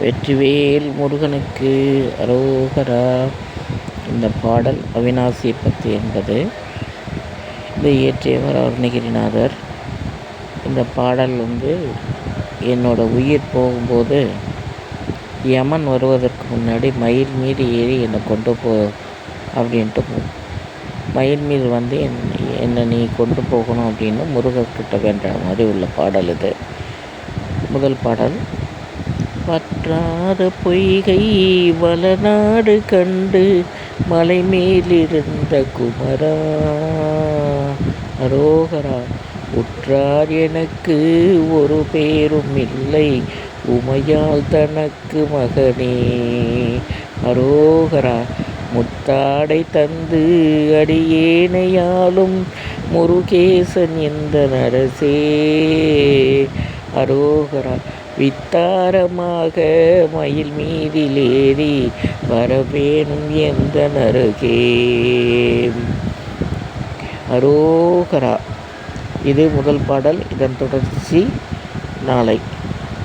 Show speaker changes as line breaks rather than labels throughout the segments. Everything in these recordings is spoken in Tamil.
வெற்றிவேல் முருகனுக்கு அரோகரா. இந்த பாடல் அவிநாசி பத்து என்பது. இதை இயற்றியவர் அருணகிரிநாதர். இந்த பாடல் வந்து என்னோட உயிர் போகும்போது யமன் வருவதற்கு முன்னாடி மயில் மீது ஏறி என்னை கொண்டு போ அப்படின்ட்டு மயில் மீது வந்து என் என்னை நீ கொண்டு போகணும் அப்படின்னு முருகர்கிட்ட வேண்ட மாதிரி உள்ள பாடல் இது. முதல் பாடல் பற்றாத பொய்கை வளநாடு கண்டு மலை மேலிருந்த குமரா. அரோகரா உற்றார் எனக்கு ஒரு பேரும் இல்லை உமையால் தனக்கு மகனே. அரோகரா முத்தாடை தந்து அடியேனையாலும் முருகேசன் இந்த நரசே. அரோகரா வித்தாரமாக மயில் மீதிலேறி வரவேணும் எந்த நருகே அரோகரா. இது முதல் பாடல். இதன் தொடர்ச்சி நாளை.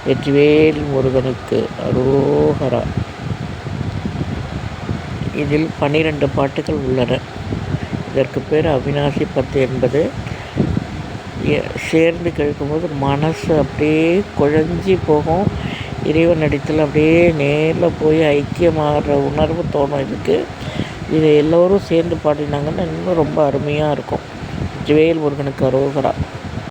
வெற்றிவேல் முருகனுக்கு அரோகரா. இதில் பன்னிரண்டு பாட்டுகள் உள்ளன. இதற்கு பேர் அவினாசி பத்து என்பது. சேர்ந்து கேட்கும்போது மனசு அப்படியே குழஞ்சி போகும். இறைவன் இடத்துல அப்படியே நேரில் போய் ஐக்கியமாகிற உணர்வு தோணும் இதுக்கு. இதை எல்லோரும் சேர்ந்து பாடினாங்கன்னா இன்னும் ரொம்ப அருமையாக இருக்கும். ஜுவேல் முருகனுக்கு அரோகரா.